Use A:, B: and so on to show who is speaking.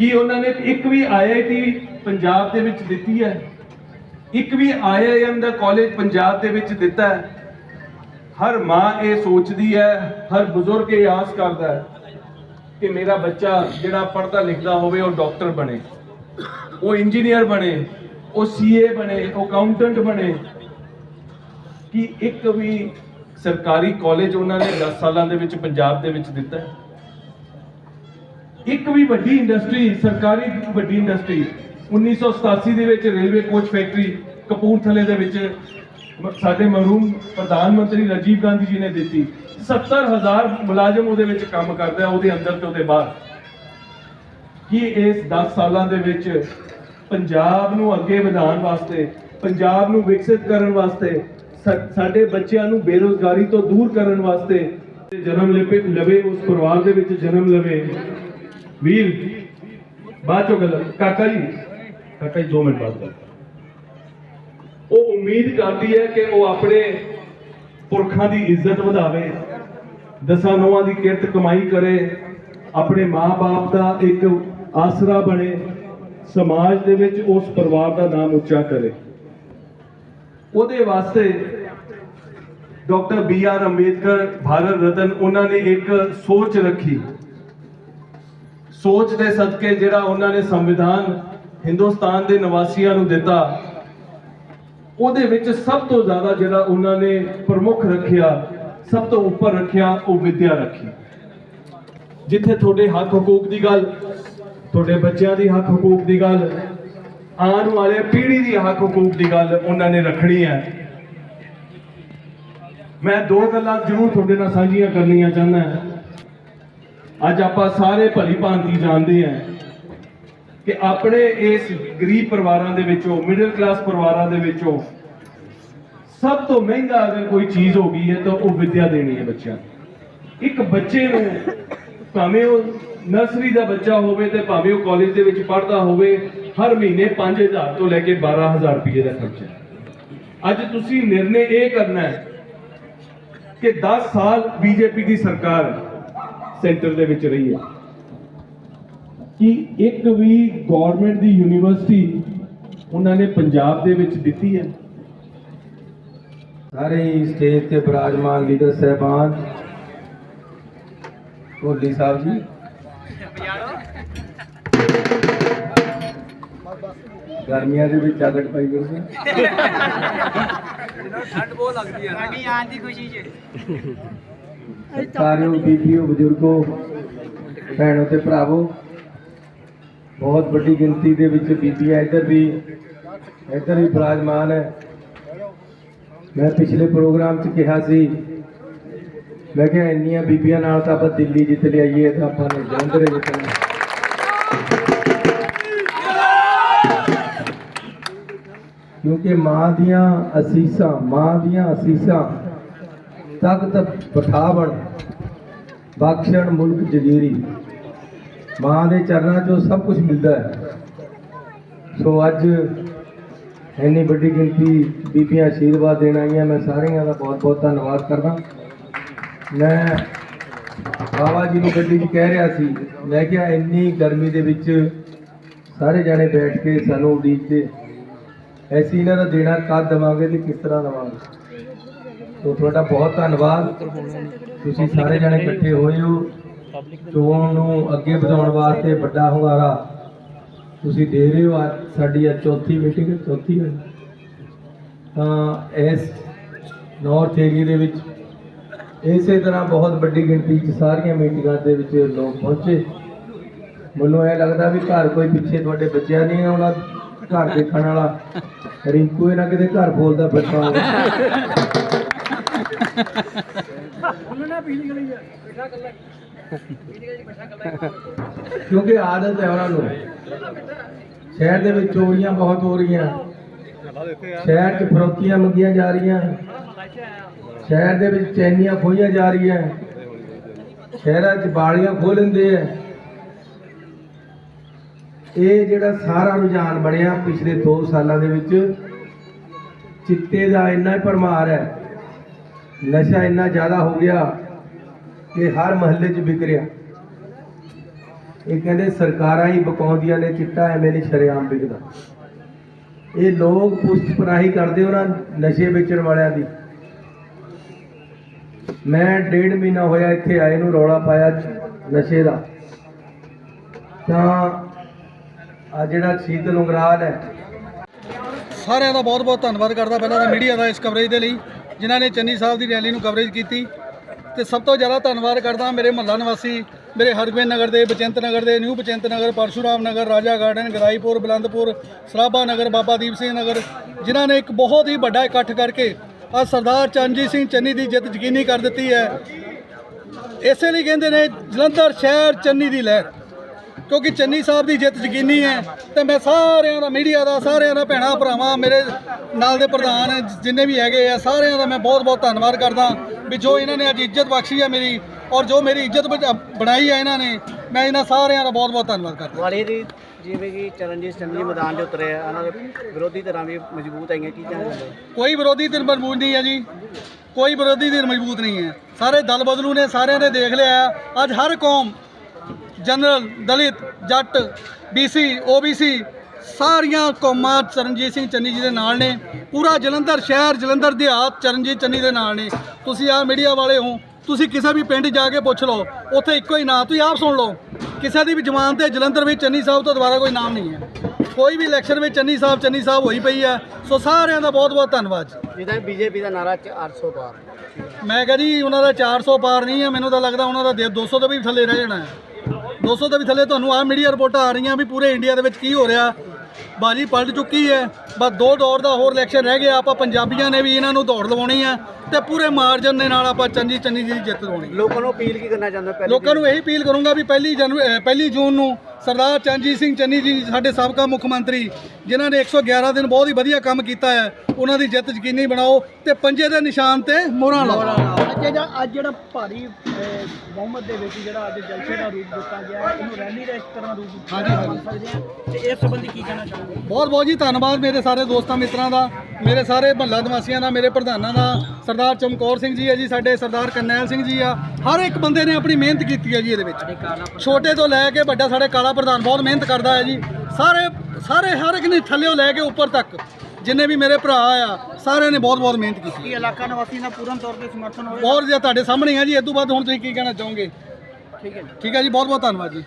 A: ਕੀ ਉਹਨਾਂ ਨੇ ਇੱਕ ਵੀ ਆਈਆਈਟੀ ਪੰਜਾਬ ਦੇ ਵਿੱਚ ਦਿੱਤੀ ਹੈ? ਇੱਕ ਵੀ ਆਈਆਈਐਮ ਦਾ ਕਾਲਜ ਪੰਜਾਬ ਦੇ ਵਿੱਚ ਦਿੱਤਾ ਹੈ? ਹਰ ਮਾਂ ਇਹ ਸੋਚਦੀ ਹੈ, ਹਰ ਬਜ਼ੁਰਗ ਇਹ ਆਸ ਕਰਦਾ ਹੈ ਕਿ ਮੇਰਾ ਬੱਚਾ ਜਿਹੜਾ ਪੜ੍ਹਦਾ ਲਿਖਦਾ ਹੋਵੇ, ਉਹ ਡਾਕਟਰ ਬਣੇ, ਉਹ ਇੰਜੀਨੀਅਰ ਬਣੇ, ਉਹ ਸੀਏ ਬਣੇ, ਉਹ ਅਕਾਊਂਟੈਂਟ ਬਣੇ। ਕਿ ਇੱਕ ਵੀ ਸਰਕਾਰੀ ਕਾਲਜ ਉਹਨਾਂ ਨੇ 10 ਸਾਲਾਂ ਦੇ ਵਿੱਚ ਪੰਜਾਬ ਦੇ ਵਿੱਚ ਦਿੱਤਾ ਇੱਕ ਵੀ ਵੱਡੀ ਇੰਡਸਟਰੀ ਸਰਕਾਰੀ ਵੱਡੀ ਇੰਡਸਟਰੀ 1987 ਦੇ ਵਿੱਚ ਰੇਲਵੇ ਕੋਚ ਫੈਕਟਰੀ ਕਪੂਰਥਲੇ ਦੇ ਵਿੱਚ ਸਾਡੇ ਮਰਹੂਮ ਪ੍ਰਧਾਨ ਮੰਤਰੀ ਰਾਜੀਵ ਗਾਂਧੀ ਜੀ ਨੇ ਦਿੱਤੀ। 70000 ਮੁਲਾਜ਼ਮ ਉਹਦੇ ਵਿੱਚ ਕੰਮ ਕਰਦਾ, ਉਹਦੇ ਅੰਦਰ ਤੇ ਉਹਦੇ ਬਾਹਰ। ਕੀ ਇਸ 10 ਸਾਲਾਂ ਦੇ ਵਿੱਚ ਪੰਜਾਬ ਨੂੰ ਅੱਗੇ ਵਧਾਉਣ ਵਾਸਤੇ, ਪੰਜਾਬ ਨੂੰ ਵਿਕਸਿਤ ਕਰਨ ਵਾਸਤੇ, ਸਾ- ਸਾਡੇ ਬੱਚਿਆਂ ਨੂੰ ਬੇਰੋਜ਼ਗਾਰੀ ਤੋਂ ਦੂਰ ਕਰਨ ਵਾਸਤੇ ਜਨਮ ਲਵੇ ਲਵੇ ਉਸ ਪਰਿਵਾਰ ਦੇ ਵਿੱਚ ਜਨਮ ਲਵੇ ਵੀਰ, ਬਾਅਦ ਚੋਂ ਗੱਲ ਕਾਕਾ ਜੀ ਕਾਕਾ ਜੀ 2 ਮਿੰਟ ਬਾਅਦ ਗੱਲ। ਉਹ ਉਮੀਦ ਕਰਦੀ ਹੈ ਕਿ ਉਹ ਆਪਣੇ ਪੁਰਖਾਂ ਦੀ ਇੱਜ਼ਤ ਵਧਾਵੇ, ਦਸਾਂ ਨੌਆਂ ਦੀ ਕਿਰਤ ਕਮਾਈ ਕਰੇ, ਆਪਣੇ ਮਾਪੇ ਦਾ ਇੱਕ ਆਸਰਾ ਬਣੇ, ਸਮਾਜ ਦੇ ਵਿੱਚ ਉਸ ਪਰਿਵਾਰ ਦਾ ਨਾਮ ਉੱਚਾ ਕਰੇ। ਉਹਦੇ ਵਾਸਤੇ doctor B R Ambedkar, Bharat Ratna, ਉਹਨਾਂ ਨੇ ਇੱਕ ਸੋਚ ਰੱਖੀ। ਸੋਚ ਦੇ ਸਦਕੇ ਜਿਹੜਾ ਉਹਨਾਂ ਨੇ ਸੰਵਿਧਾਨ ਹਿੰਦੁਸਤਾਨ ਦੇ ਨਿਵਾਸੀਆਂ ਨੂੰ ਦਿੱਤਾ, ਉਹਦੇ ਵਿੱਚ ਸਭ ਤੋਂ ਜ਼ਿਆਦਾ ਜਿਹੜਾ ਉਹਨਾਂ ਨੇ ਪ੍ਰਮੁੱਖ ਰੱਖਿਆ, ਸਭ ਤੋਂ ਉੱਪਰ ਰੱਖਿਆ ਉਹ ਵਿਦਿਆ ਰੱਖੀ। ਜਿੱਥੇ ਤੁਹਾਡੇ ਹੱਕ ਹਕੂਕ ਦੀ ਗੱਲ, ਤੁਹਾਡੇ ਬੱਚਿਆਂ ਦੀ ਹੱਕ ਹਕੂਕ ਦੀ ਗੱਲ, ਆਉਣ ਵਾਲੇ ਪੀੜ੍ਹੀ ਦੀ ਹੱਕ ਹਕੂਕ ਦੀ ਗੱਲ ਉਹਨਾਂ ਨੇ ਰੱਖਣੀ ਹੈ। ਮੈਂ ਦੋ ਗੱਲਾਂ ਜ਼ਰੂਰ ਤੁਹਾਡੇ ਨਾਲ ਸਾਂਝੀਆਂ ਕਰਨੀਆਂ ਚਾਹੁੰਦਾ ਹਾਂ। ਅੱਜ ਆਪਾਂ ਸਾਰੇ ਭਲੀ ਭਾਂਤੀ ਜਾਣਦੇ ਹਾਂ ਕਿ ਆਪਣੇ ਇਸ ਗਰੀਬ ਪਰਿਵਾਰਾਂ ਦੇ ਵਿੱਚੋਂ ਮਿਡਲ ਕਲਾਸ ਪਰਿਵਾਰਾਂ ਦੇ ਵਿੱਚੋਂ ਸਭ ਤੋਂ ਮਹਿੰਗਾ ਅਗਰ ਕੋਈ ਚੀਜ਼ ਹੋ ਗਈ ਹੈ ਤਾਂ ਉਹ ਵਿਦਿਆ ਦੇਣੀ ਹੈ ਬੱਚਿਆਂ ਨੂੰ। ਇੱਕ ਬੱਚੇ ਨੂੰ ਭਾਵੇਂ ਉਹ ਨਰਸਰੀ ਦਾ ਬੱਚਾ ਹੋਵੇ ਤੇ ਭਾਵੇਂ ਉਹ ਕਾਲਜ ਦੇ ਵਿੱਚ ਪੜ੍ਹਦਾ ਹੋਵੇ, ਹਰ ਮਹੀਨੇ 5000 ਤੋਂ ਲੈ ਕੇ 12000 ਰੁਪਏ ਦਾ ਖਰਚਾ ਅੱਜ ਤੁਸੀਂ ਨਿਰਣੇ ਇਹ ਕਰਨਾ ਹੈ ਕਿ 10 ਸਾਲ ਬੀਜੇਪੀ ਦੀ ਸਰਕਾਰ ਸੈਂਟਰ ਦੇ ਵਿੱਚ ਰਹੀ ਹੈ। ਕਿ ਇੱਕ ਵੀ ਗਵਰਨਮੈਂਟ ਦੀ ਯੂਨੀਵਰਸਿਟੀ ਉਹਨਾਂ ਨੇ ਪੰਜਾਬ ਦੇ ਵਿੱਚ ਦਿੱਤੀ ਹੈ।
B: ਸਾਰੇ ਹੀ ਸਟੇਜ ਤੇ ਬਿਰਾਜਮਾਨ ਲੀਡਰ ਸਹਿਬਾਨ ਕੋਲੀ ਸਾਹਿਬ ਜੀ। ਗਰਮੀਆਂ ਦੇ ਵਿੱਚ ਜਾਕਟ ਪਾਈ ਫਿਰਦੇ
C: ਸਾਡੀ ਆਣ ਦੀ ਖੁਸ਼ੀ 'ਚ।
B: ਸਾਰਿਓ ਬੀਬੀਓ, ਬਜ਼ੁਰਗੋ, ਭੈਣੋ ਤੇ ਭਰਾਵੋ, ਬਹੁਤ ਵੱਡੀ ਗਿਣਤੀ ਦੇ ਵਿੱਚ ਬੀਬੀਆਂ ਇੱਧਰ ਵੀ ਇੱਧਰ ਵੀ ਬਿਰਾਜਮਾਨ ਹੈ। ਮੈਂ ਪਿਛਲੇ ਪ੍ਰੋਗਰਾਮ 'ਚ ਕਿਹਾ ਸੀ, ਮੈਂ ਕਿਹਾ ਇੰਨੀਆਂ ਬੀਬੀਆਂ ਨਾਲ ਤਾਂ ਆਪਾਂ ਦਿੱਲੀ ਜਿੱਤ ਲਿਆਈਏ ਤਾਂ ਆਪਾਂ ਨੇ ਜਲੰਧਰ ਜਿੱਤਣਾ ਕਿਉਂਕਿ ਮਾਂ ਦੀਆਂ ਅਸੀਸਾਂ, ਮਾਂ ਦੀਆਂ ਅਸੀਸਾਂ ਤਖਤ ਪਠਾਵਣ ਬਖਸ਼ਣ ਮੁਲਕ ਜਗੀਰੀ। ਮਾਂ ਦੇ ਚਰਨਾਂ 'ਚੋਂ ਸਭ ਕੁਝ ਮਿਲਦਾ ਹੈ। ਸੋ ਅੱਜ ਇੰਨੀ ਵੱਡੀ ਗਿਣਤੀ ਬੀਬੀਆਂ ਆਸ਼ੀਰਵਾਦ ਦੇਣ ਆਈਆਂ, ਮੈਂ ਸਾਰਿਆਂ ਦਾ ਬਹੁਤ ਬਹੁਤ ਧੰਨਵਾਦ ਕਰਦਾ। ਮੈਂ ਬਾਬਾ ਜੀ ਨੂੰ ਗੱਡੀ 'ਚ ਕਹਿ ਰਿਹਾ ਸੀ, ਮੈਂ ਕਿਹਾ ਇੰਨੀ ਗਰਮੀ ਦੇ ਵਿੱਚ ਸਾਰੇ ਜਾਣੇ ਬੈਠ ਕੇ ਸਾਨੂੰ ਉਡੀਕਦੇ। ਐਸੀ ਇਹਨਾਂ ਦਾ ਦੇਣਾ ਕਦ ਦੇਵਾਂਗੇ ਤੇ ਕਿਸ ਤਰ੍ਹਾਂ ਦੇਵਾਂਗੇ? ਤੋ ਤੁਹਾਡਾ ਬਹੁਤ ਧੰਨਵਾਦ। ਤੁਸੀਂ ਸਾਰੇ ਜਣੇ ਇਕੱਠੇ ਹੋਏ ਹੋ। ਚੋਣ ਨੂੰ ਅੱਗੇ ਵਧਾਉਣ ਵਾਸਤੇ ਵੱਡਾ ਹੁੰਗਾਰਾ ਤੁਸੀਂ ਦੇ ਰਹੇ ਹੋ। ਅੱਜ ਸਾਡੀ ਅੱਜ ਚੌਥੀ ਮੀਟਿੰਗ ਚੌਥੀ ਹੈ। ਤਾਂ ਇਸ ਨਾਰਥ ਏਰੀਆ ਦੇ ਵਿੱਚ ਇਸੇ ਤਰ੍ਹਾਂ ਬਹੁਤ ਵੱਡੀ ਗਿਣਤੀ 'ਚ ਸਾਰੀਆਂ ਮੀਟਿੰਗਾਂ ਦੇ ਵਿੱਚ ਲੋਕ ਪਹੁੰਚੇ। ਮੈਨੂੰ ਇਹ ਲੱਗਦਾ ਵੀ ਘਰ ਕੋਈ ਪਿੱਛੇ ਤੁਹਾਡੇ ਬੱਚਿਆਂ ਨਹੀਂ ਆਉਣਾ, ਘਰ ਦੇਖਣ ਵਾਲਾ। ਰਿੰਕੂ ਇਹਨਾਂ ਕਿਤੇ ਘਰ ਬੋਲਦਾ ਬੱਚਾ ਹੋਵੇ। ਕਿਉਂਕਿ ਆਦਤ ਹੈ ਉਹਨਾਂ ਨੂੰ। ਸ਼ਹਿਰ ਦੇ ਵਿੱਚ ਚੋਰੀਆਂ ਬਹੁਤ ਹੋ ਰਹੀਆਂ। ਸ਼ਹਿਰ 'ਚ ਫਰੋਤੀਆਂ ਮੰਗੀਆਂ ਜਾ ਰਹੀਆਂ। ਸ਼ਹਿਰ ਦੇ ਵਿੱਚ ਚੈਨੀਆਂ ਖੋਈਆਂ ਜਾ ਰਹੀਆਂ। ਸ਼ਹਿਰਾਂ 'ਚ ਬਾਲੀਆਂ ਖੋਹ ਲੈਂਦੇ ਆ। ਇਹ ਜਿਹੜਾ ਸਾਰਾ ਰੁਝਾਨ ਬਣਿਆ ਪਿਛਲੇ 2 ਸਾਲਾਂ ਦੇ ਵਿੱਚ, ਚਿੱਟੇ ਦਾ ਇੰਨਾ ਹੀ ਭਰਮਾਰ ਹੈ। ਨਸ਼ਾ ਇੰਨਾ ਜ਼ਿਆਦਾ ਹੋ ਗਿਆ ਕਿ ਹਰ ਮਹੱਲੇ 'ਚ ਵਿਕ ਰਿਹਾ। ਇਹ ਕਹਿੰਦੇ ਸਰਕਾਰਾਂ ਹੀ ਬਕਾਉਂਦੀਆਂ ਨੇ ਚਿੱਟਾ ਐਵੇਂ ਨਹੀਂ ਸ਼ਰੇਆਮ ਵਿਕਦਾ। ਇਹ ਲੋਕ ਪੁਸ਼ਤ ਪਨਾਹੀ ਕਰਦੇ ਉਹਨਾਂ ਨਸ਼ੇ ਵੇਚਣ ਵਾਲਿਆਂ ਦੀ। ਮੈਂ ਡੇਢ ਮਹੀਨਾ ਹੋਇਆ ਇੱਥੇ ਆਏ ਨੂੰ ਰੌਲਾ ਪਾਇਆ ਨਸ਼ੇ ਦਾ। ਤਾਂ ਆ ਜਿਹੜਾ ਸ਼ੀਤਲ ਉਂਗਰਾਲ ਹੈ।
D: ਸਾਰਿਆਂ ਦਾ ਬਹੁਤ-ਬਹੁਤ ਧੰਨਵਾਦ ਕਰਦਾ ਪਹਿਲਾਂ ਤਾਂ ਮੀਡੀਆ ਦਾ ਇਸ ਕਵਰੇਜ ਦੇ ਲਈ। ਜਿਨ੍ਹਾਂ ਨੇ ਚੰਨੀ ਸਾਹਿਬ ਦੀ ਰੈਲੀ ਨੂੰ ਕਵਰੇਜ ਕੀਤੀ। ਤੇ ਸਭ ਤੋਂ ਜ਼ਿਆਦਾ ਧੰਨਵਾਦ ਕਰਦਾ ਮੇਰੇ ਮਹੱਲਾ ਨਿਵਾਸੀ, ਮੇਰੇ ਹਰਗੋਬਿੰਦ ਨਗਰ ਦੇ, ਬਚਿੰਤ ਨਗਰ ਦੇ, ਨਿਊ ਬਚਿੰਤ ਨਗਰ, ਪਰਸ਼ੂਰਾਮ ਨਗਰ, ਰਾਜਾ ਗਾਰਡਨ, ਗਰਾਈਪੁਰ, ਬਲੰਦਪੁਰ, ਸਰਾਭਾ ਨਗਰ, ਬਾਬਾ ਦੀਪ ਸਿੰਘ ਨਗਰ, ਜਿਨ੍ਹਾਂ ਨੇ ਇੱਕ ਬਹੁਤ ਹੀ ਵੱਡਾ ਇਕੱਠ ਕਰਕੇ ਅੱਜ ਸਰਦਾਰ ਚਰਨਜੀਤ ਸਿੰਘ ਚੰਨੀ ਦੀ ਜਿੱਤ ਯਕੀਨੀ ਕਰ ਦਿੱਤੀ ਹੈ। ਇਸੇ ਲਈ ਕਹਿੰਦੇ ਨੇ ਜਲੰਧਰ ਸ਼ਹਿਰ ਚੰਨੀ ਦੀ ਲਹਿਰ। ਕਿਉਂਕਿ ਚੰਨੀ ਸਾਹਿਬ ਦੀ ਜਿੱਤ ਯਕੀਨੀ ਹੈ ਤੇ ਮੈਂ ਸਾਰਿਆਂ ਦਾ ਮੀਡੀਆ ਦਾ ਸਾਰਿਆਂ ਦਾ ਭੈਣਾ ਭਰਾਵਾਂ ਮੇਰੇ ਨਾਲ ਦੇ ਪ੍ਰਧਾਨ ਜਿੰਨੇ ਵੀ ਹੈਗੇ ਆ ਸਾਰਿਆਂ ਦਾ ਮੈਂ ਬਹੁਤ ਬਹੁਤ ਧੰਨਵਾਦ ਕਰਦਾ ਵੀ ਜੋ ਇਹਨਾਂ ਨੇ ਅੱਜ ਇੱਜ਼ਤ ਬਖਸ਼ੀ ਹੈ ਮੇਰੀ ਔਰ ਜੋ ਮੇਰੀ ਇੱਜ਼ਤ ਬਣਾਈ ਹੈ ਇਹਨਾਂ ਨੇ ਮੈਂ ਇਹਨਾਂ ਸਾਰਿਆਂ ਦਾ ਬਹੁਤ ਬਹੁਤ ਧੰਨਵਾਦ ਕਰਦਾ
C: ਵਾਲੀ ਦੀ ਜਿਵੇਂ ਕਿ ਚਰਨਜੀਤ ਜੀ ਮੈਦਾਨ ਦੇ ਉਤਰੇ ਆ ਉਹਨਾਂ ਦੇ ਵਿਰੋਧੀ ਧਿਰਾਂ ਵੀ ਮਜ਼ਬੂਤ ਆਈਆਂ ਕੀ ਕਹਿਣਾ ਚਾਹੁੰਦੇ
D: ਕੋਈ ਵਿਰੋਧੀ ਧਿਰ ਮਜ਼ਬੂਤ ਨਹੀਂ ਹੈ ਜੀ ਕੋਈ ਵਿਰੋਧੀ ਧਿਰ ਮਜ਼ਬੂਤ ਨਹੀਂ ਹੈ ਸਾਰੇ ਦਲ ਬਦਲੂ ਨੇ ਸਾਰਿਆਂ ਨੇ ਦੇਖ ਲਿਆ। ਅੱਜ ਹਰ ਕੌਮ ਜਨਰਲ ਦਲਿਤ ਜੱਟ ਬੀਸੀ ਓਬੀਸੀ ਸਾਰੀਆਂ ਕੌਮਾਂ ਚਰਨਜੀਤ ਸਿੰਘ ਚੰਨੀ ਜੀ ਦੇ ਨਾਲ ਨੇ। ਪੂਰਾ ਜਲੰਧਰ ਸ਼ਹਿਰ ਜਲੰਧਰ ਦਿਹਾਤ ਚਰਨਜੀਤ ਚੰਨੀ ਦੇ ਨਾਲ ਨੇ। ਤੁਸੀਂ ਆ ਮੀਡੀਆ ਵਾਲੇ ਹੋ ਤੁਸੀਂ ਕਿਸੇ ਵੀ ਪਿੰਡ ਜਾ ਕੇ ਪੁੱਛ ਲਓ ਉੱਥੇ ਇੱਕੋ ਹੀ ਨਾਂ ਤੁਸੀਂ ਆਪ ਸੁਣ ਲਓ। ਕਿਸੇ ਦੀ ਵੀ ਜ਼ਮਾਨ ਤੇ ਜਲੰਧਰ ਵਿੱਚ ਚੰਨੀ ਸਾਹਿਬ ਤੋਂ ਦੁਬਾਰਾ ਕੋਈ ਨਾਮ ਨਹੀਂ ਹੈ। ਕੋਈ ਵੀ ਇਲੈਕਸ਼ਨ ਵਿੱਚ ਚੰਨੀ ਸਾਹਿਬ ਚੰਨੀ ਸਾਹਿਬ ਹੋਈ ਪਈ ਹੈ। ਸੋ ਸਾਰਿਆਂ ਦਾ ਬਹੁਤ ਬਹੁਤ ਧੰਨਵਾਦ। ਜੀ
C: ਜਿਹਦਾ ਬੀਜੇਪੀ ਦਾ ਨਾਰਾ 800 ਪਾਰ।
D: ਮੈਂ ਕਿਹਾ ਜੀ ਉਹਨਾਂ ਦਾ 400 ਪਾਰ ਨਹੀਂ ਹੈ। ਮੈਨੂੰ ਤਾਂ ਲੱਗਦਾ ਉਹਨਾਂ ਦੇ- 200 ਤੋਂ ਵੀ ਥੱਲੇ ਰਹਿ ਜਾਣਾ ਹੈ। 200 ਤੋਂ ਵੀ ਥੱਲੇ ਤੁਹਾਨੂੰ ਆ ਮੀਡੀਆ ਰਿਪੋਰਟਾਂ ਆ ਰਹੀਆਂ ਵੀ ਪੂਰੇ ਇੰਡੀਆ ਦੇ ਵਿੱਚ ਕੀ ਹੋ ਰਿਹਾ। ਬਾਜੀ ਪਲਟ ਚੁੱਕੀ ਹੈ। ਬਸ ਦੋ ਦੌਰ ਦਾ ਹੋਰ ਇਲੈਕਸ਼ਨ ਰਹਿ ਗਿਆ। ਆਪਾਂ ਪੰਜਾਬੀਆਂ ਨੇ ਵੀ ਇਹਨਾਂ ਨੂੰ ਦੌੜ ਲਵਾਉਣੀ ਹੈ ਤੇ ਪੂਰੇ ਮਾਰਜਨ ਦੇ ਨਾਲ ਆਪਾਂ ਚੰਨੀ ਚੰਨੀ ਜੀ ਦੀ ਜਿੱਤ ਦਿਵਾਉਣੀ। ਹੈ।
C: ਲੋਕਾਂ ਨੂੰ ਅਪੀਲ ਕੀ ਕਰਨਾ ਚਾਹੁੰਦੇ ਪਹਿਲੀ
D: ਲੋਕਾਂ ਨੂੰ ਇਹੀ ਅਪੀਲ ਕਰੂੰਗਾ ਵੀ ਪਹਿਲੀ ਜਨਵਰੀ ਪਹਿਲੀ ਜੂਨ ਨੂੰ ਸਰਦਾਰ ਚਰਨਜੀਤ ਸਿੰਘ ਚੰਨੀ ਜੀ ਸਾਡੇ ਸਾਬਕਾ ਮੁੱਖ ਮੰਤਰੀ ਜਿਨ੍ਹਾਂ ਨੇ 111 ਦਿਨ ਬਹੁਤ ਹੀ ਵਧੀਆ ਕੰਮ ਕੀਤਾ ਹੈ ਉਹਨਾਂ ਦੀ ਜਿੱਤ ਯਕੀਨੀ ਬਣਾਓ ਤੇ ਪੰਜੇ ਦੇ ਨਿਸ਼ਾਨ ਤੇ ਮੋਹਰਾਂ ਲਾਓ।
E: ਜਿਹੜਾ ਅੱਜ ਜਿਹੜਾ ਭਾਰੀ ਅਹ, ਬਹੁਮਤ ਦੇ ਵਿੱਚ ਜਿਹੜਾ ਅੱਜ ਜਲਸੇ ਦਾ ਰੂਪ ਦਿੱਤਾ ਗਿਆ ਹੈ, ਇਹਨੂੰ ਰੈਲੀ ਦਾ ਇਸ ਤਰ੍ਹਾਂ ਰੂਪ
D: ਹਾਂਜੀ, ਹਾਂਜੀ।
E: ਮੰਨ ਸਕਦੇ ਹਾਂ। ਤੇ ਇਸ ਸੰਬੰਧੀ ਕੀ ਕਹਿਣਾ ਚਾਹੋਗੇ?
D: ਬਹੁਤ ਬਹੁਤ ਜੀ ਧੰਨਵਾਦ ਮੇਰੇ ਸਾਰੇ ਦੋਸਤਾਂ ਮਿੱਤਰਾਂ ਦਾ ਮੇਰੇ ਸਾਰੇ ਮਹੱਲਾ ਨਿਵਾਸੀਆਂ ਦਾ ਮੇਰੇ ਪ੍ਰਧਾਨਾਂ ਦਾ ਸਰਦਾਰ ਚਮਕੌਰ ਸਿੰਘ ਜੀ ਹੈ ਜੀ ਸਾਡੇ ਸਰਦਾਰ ਕਰਨੈਲ ਸਿੰਘ ਜੀ ਆ ਹਰ ਇੱਕ ਬੰਦੇ ਨੇ ਆਪਣੀ ਮਿਹਨਤ ਕੀਤੀ ਹੈ ਜੀ ਇਹਦੇ ਵਿੱਚ। ਛੋਟੇ ਤੋਂ ਲੈ ਕੇ ਵੱਡਾ ਸਾਡੇ ਕਾਲਾ ਪ੍ਰਧਾਨ ਬਹੁਤ ਮਿਹਨਤ ਕਰਦਾ ਹੈ ਜੀ। ਸਾਰੇ ਸਾਰੇ ਹਰ ਇੱਕ ਨੇ ਥੱਲੇੋਂ ਲੈ ਕੇ ਉੱਪਰ ਤੱਕ ਜਿੰਨੇ ਵੀ ਮੇਰੇ ਭਰਾ ਆ ਸਾਰਿਆਂ ਨੇ ਬਹੁਤ ਬਹੁਤ ਮਿਹਨਤ ਕੀਤੀ।
E: ਕੀ ਇਲਾਕਾ ਨਿਵਾਸੀਆਂ ਦਾ ਪੂਰਨ ਤੌਰ ਤੇ ਸਮਰਥਨ ਹੋਵੇਗਾ
D: ਬਹੁਤ ਜੇ ਤੁਹਾਡੇ ਸਾਹਮਣੇ ਆ ਜੀ ਇਸ ਤੋਂ ਬਾਅਦ ਹੁਣ ਤੁਸੀਂ ਕੀ ਕਹਿਣਾ ਚਾਹੋਗੇ?
E: ਠੀਕ ਹੈ ਜੀ।
D: ਠੀਕ ਹੈ ਜੀ ਬਹੁਤ ਬਹੁਤ ਧੰਨਵਾਦ ਜੀ।